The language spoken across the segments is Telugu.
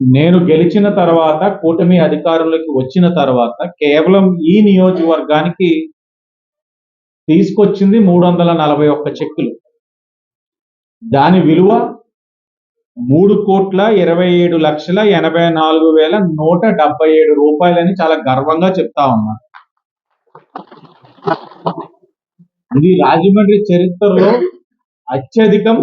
నేను గెలిచిన తర్వాత కూటమి అధికారంలోకి వచ్చిన తర్వాత కేవలం ఈ నియోజకవర్గానికి తీసుకొచ్చింది మూడు వందల నలభై ఒక్క చెక్కులు. దాని విలువ మూడు కోట్ల ఇరవై ఏడు లక్షల ఎనభై నాలుగు వేల నూట డెబ్బై ఏడు రూపాయలని చాలా గర్వంగా చెప్తా ఉన్నా. ఇది రాజమండ్రి చరిత్రలో అత్యధికం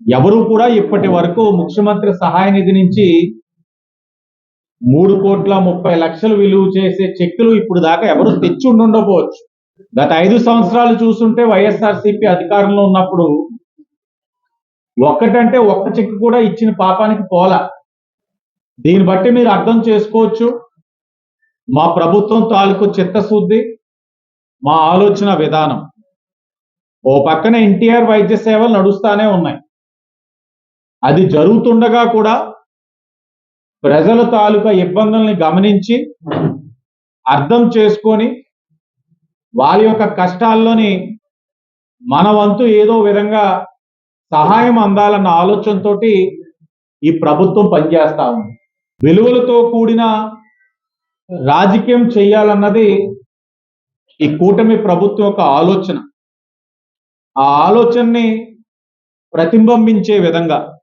ఎవరు కూడా ఇప్పటి వరకు ముఖ్యమంత్రి సహాయ నిధి నుంచి మూడు కోట్ల ముప్పై లక్షలు విలువ చేసే చెక్కులు ఇప్పుడు దాకా ఎవరు తెచ్చి ఉండకపోవచ్చు గత ఐదు సంవత్సరాలు చూస్తుంటే వైఎస్ఆర్సీపీ అధికారంలో ఉన్నప్పుడు ఒక్కటంటే ఒక్క చెక్కు కూడా ఇచ్చిన పాపానికి పోలా. దీన్ని బట్టి మీరు అర్థం చేసుకోవచ్చు. మా ప్రభుత్వం తాలూకు చిత్తశుద్ధి మా ఆలోచన విధానం. ఓ పక్కన ఎన్టీఆర్ వైద్య సేవలు నడుస్తానే ఉన్నాయి. అది జరుగుతుండగా కూడా ప్రజల తాలూకా ఇబ్బందుల్ని గమనించి అర్థం చేసుకొని వారి యొక్క కష్టాల్లోని మన వంతు ఏదో విధంగా సహాయం అందాలన్న ఆలోచనతోటి ఈ ప్రభుత్వం పనిచేస్తా ఉంది. విలువలతో కూడిన రాజకీయం చేయాలన్నది ఈ కూటమి ప్రభుత్వం యొక్క ఆలోచన. ఆ ఆలోచనని ప్రతిబింబించే విధంగా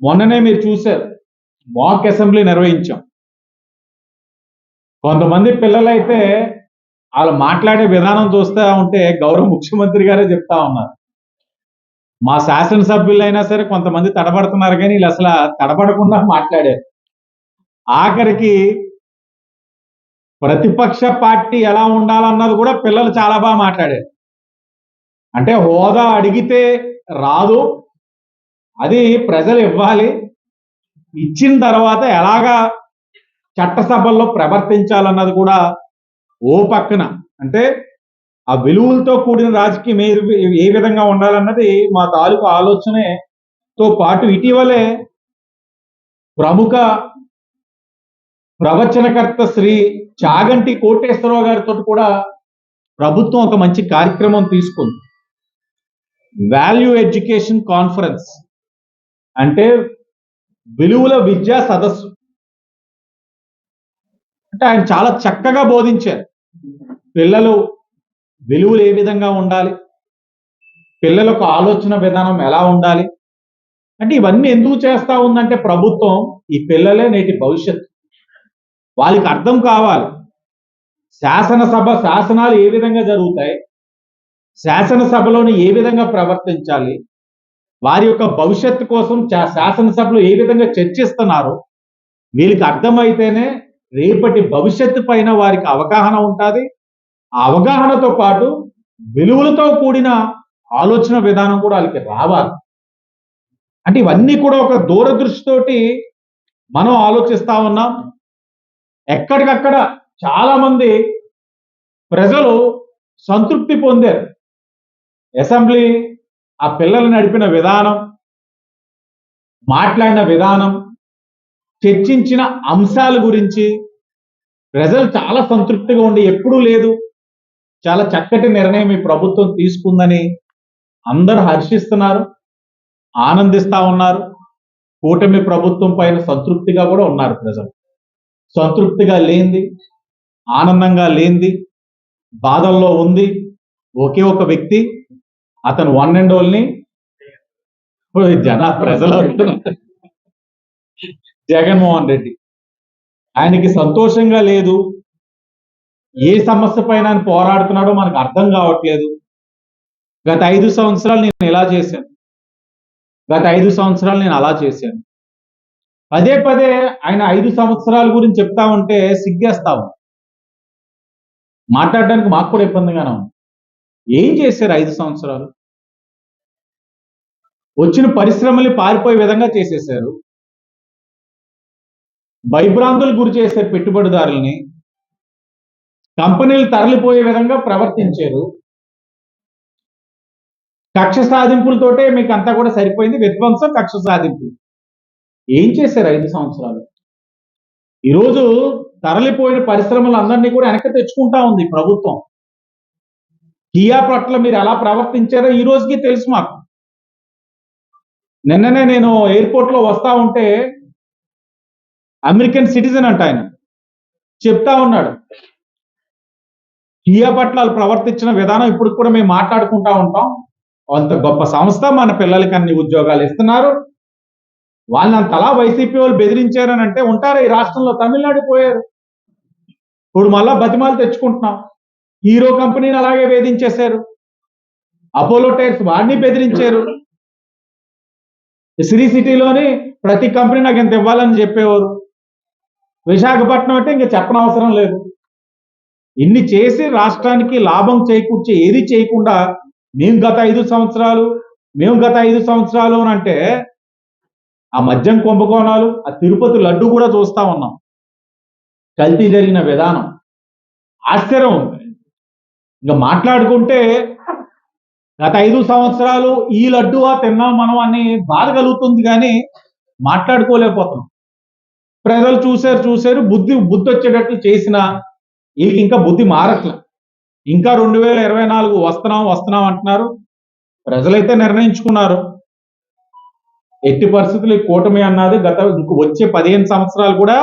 మొన్ననే మీరు చూశారు. మాక్ అసెంబ్లీ నిర్వహించాం. కొంతమంది పిల్లలైతే వాళ్ళు మాట్లాడే విధానం చూస్తా ఉంటే గౌరవ ముఖ్యమంత్రి గారే చెప్తా ఉన్నారు. మా శాసనసభ్యులైనా సరే కొంతమంది తడబడుతున్నారు కానీ వీళ్ళు అసలు తడబడకుండా మాట్లాడారు. ఆఖరికి ప్రతిపక్ష పార్టీ ఎలా ఉండాలన్నది కూడా పిల్లలు చాలా బాగా మాట్లాడారు. అంటే హోదా అడిగితే రాదు అది ప్రజలు ఇవ్వాలి. ఇచ్చిన తర్వాత ఎలాగా చట్టసభల్లో ప్రవర్తించాలన్నది కూడా ఓ పక్కన. అంటే ఆ విలువలతో కూడిన రాజకీయం ఏ ఏ విధంగా ఉండాలన్నది మా తాలూకు ఆలోచనతో పాటు ఇటీవలే ప్రముఖ ప్రవచనకర్త శ్రీ చాగంటి కోటేశ్వరరావు గారితో కూడా ప్రభుత్వం ఒక మంచి కార్యక్రమం తీసుకుంది. Value education conference. అంటే విలువల విద్యా సదస్సు. అంటే ఆయన చాలా చక్కగా బోధించారు. పిల్లలు విలువలు ఏ విధంగా ఉండాలి? పిల్లలకు ఆలోచన విధానం ఎలా ఉండాలి? అంటే ఇవన్నీ ఎందుకు చేస్తా ఉందంటే ప్రభుత్వం ఈ పిల్లలే నేటి భవిష్యత్తు. వాళ్ళకి అర్థం కావాలి. శాసనసభ శాసనాలు ఏ విధంగా జరుగుతాయి? శాసనసభలోని ఏ విధంగా ప్రవర్తించాలి? వారి యొక్క భవిష్యత్తు కోసం చా- శాసనసభలో ఏ విధంగా చర్చిస్తున్నారు వీళ్ళకి అర్థమైతేనే రేపటి భవిష్యత్తు పైన వారికి అవగాహన ఉంటుంది. ఆ అవగాహనతో పాటు విలువలతో కూడిన ఆలోచన విధానం కూడా వాళ్ళకి రావాలి. అంటే ఇవన్నీ కూడా ఒక దూరదృష్టితోటి మనం ఆలోచిస్తా ఉన్నాం. ఎక్కడికక్కడ చాలా మంది ప్రజలు సంతృప్తి పొందారు. అసెంబ్లీ ఆ పిల్లలు నడిపిన విధానం మాట్లాడిన విధానం చర్చించిన అంశాల గురించి ప్రజలు చాలా సంతృప్తిగా ఉండి ఎప్పుడూ లేదు. చాలా చక్కటి నిర్ణయం ఈ ప్రభుత్వం తీసుకుందని అందరూ హర్షిస్తున్నారు ఆనందిస్తా ఉన్నారు. కూటమి ప్రభుత్వం పైన సంతృప్తిగా కూడా ఉన్నారు ప్రజలు. సంతృప్తిగా లేనిది ఆనందంగా లేనిది బాధల్లో ఉంది. ఒకే ఒక వ్యక్తి అతను వన్ అండ్ ఓన్లీ జన ప్రజలు అంటున్నారు. జగన్మోహన్ రెడ్డి. ఆయనకి సంతోషంగా లేదు. ఏ సమస్య పైన ఆయన పోరాడుతున్నాడో మనకు అర్థం కావట్లేదు. గత ఐదు సంవత్సరాలు నేను ఇలా చేశాను? గత ఐదు సంవత్సరాలు నేను అలా చేశాను. పదే పదే ఆయన ఐదు సంవత్సరాల గురించి చెప్తా ఉంటే సిగ్గేస్తాము మాట్లాడడానికి మాకు కూడా ఇబ్బందిగానే ఉంది. ఏం చేశారు ఐదు సంవత్సరాలు? వచ్చిన పరిశ్రమల్ని పారిపోయే విధంగా చేసేశారు. భయభ్రాంతులు గురి చేశారు పెట్టుబడిదారుల్ని. కంపెనీలు తరలిపోయే విధంగా ప్రవర్తించారు. కక్ష సాధింపులతోటే మీకు అంతా కూడా సరిపోయింది. విధ్వంసం కక్ష సాధింపు. ఏం చేశారు ఐదు సంవత్సరాలు? ఈరోజు తరలిపోయిన పరిశ్రమలు అందరినీ కూడా వెనక్కి తెచ్చుకుంటా ఉంది ప్రభుత్వం. కియా పట్ల మీరు ఎలా ప్రవర్తించారో ఈ రోజుకి తెలుసు మాకు. నిన్ననే నేను ఎయిర్పోర్ట్లో వస్తా ఉంటే అమెరికన్ సిటిజన్ అంట ఆయన. చెప్తా ఉన్నాడు. కియా పట్ల ప్రవర్తించిన విధానం ఇప్పుడు కూడా మేము మాట్లాడుకుంటా ఉంటాం. అంత గొప్ప సంస్థ మన పిల్లలకి అన్ని ఉద్యోగాలు ఇస్తున్నారు. వాళ్ళని అంతలా వైసీపీ వాళ్ళు బెదిరించారని అంటే ఉంటారు ఈ రాష్ట్రంలో తమిళనాడు పోయారు. ఇప్పుడు మళ్ళా బతిమాలు తెచ్చుకుంటున్నాం. హీరో కంపెనీని అలాగే వేధించేశారు. అపోలో టైర్స్ వాడిని బెదిరించారు. శ్రీ సిటీలోని ప్రతి కంపెనీ నాకు ఇంత ఇవ్వాలని చెప్పేవారు. విశాఖపట్నం అంటే ఇంకా చెప్పనవసరం లేదు. ఇన్ని చేసి రాష్ట్రానికి లాభం చేకూర్చే ఏది చేయకుండా మేము గత ఐదు సంవత్సరాలు మేము గత ఐదు సంవత్సరాలు అని అంటే ఆ మద్యం కుంభకోణాలు ఆ తిరుపతి లడ్డు కూడా చూస్తా ఉన్నాం. కల్తీ జరిగిన విధానం. ఆశ్చర్యం ఉంది. ఇంకా మాట్లాడుకుంటే గత ఐదు సంవత్సరాలు ఈ లడ్డు ఆ తిన్నాం మనం అని బాధ కలుగుతుంది కానీ మాట్లాడుకోలేకపోతున్నాం. ప్రజలు చూశారు చూశారు బుద్ధి బుద్ధి వచ్చేటట్లు చేసిన వీళ్ళకి ఇంకా బుద్ధి మారట్లే. ఇంకా రెండు వేల ఇరవై నాలుగు వస్తున్నాం వస్తున్నాం అంటున్నారు. ప్రజలైతే నిర్ణయించుకున్నారు. ఎట్టి పరిస్థితులు ఈ కూటమి అన్నది గత ఇంక వచ్చే పదిహేను సంవత్సరాలు కూడా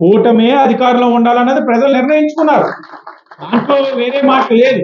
కూటమే అధికారంలో ఉండాలన్నది ప్రజలు నిర్ణయించుకున్నారు. దాంట్లో వేరే మాట లేదు.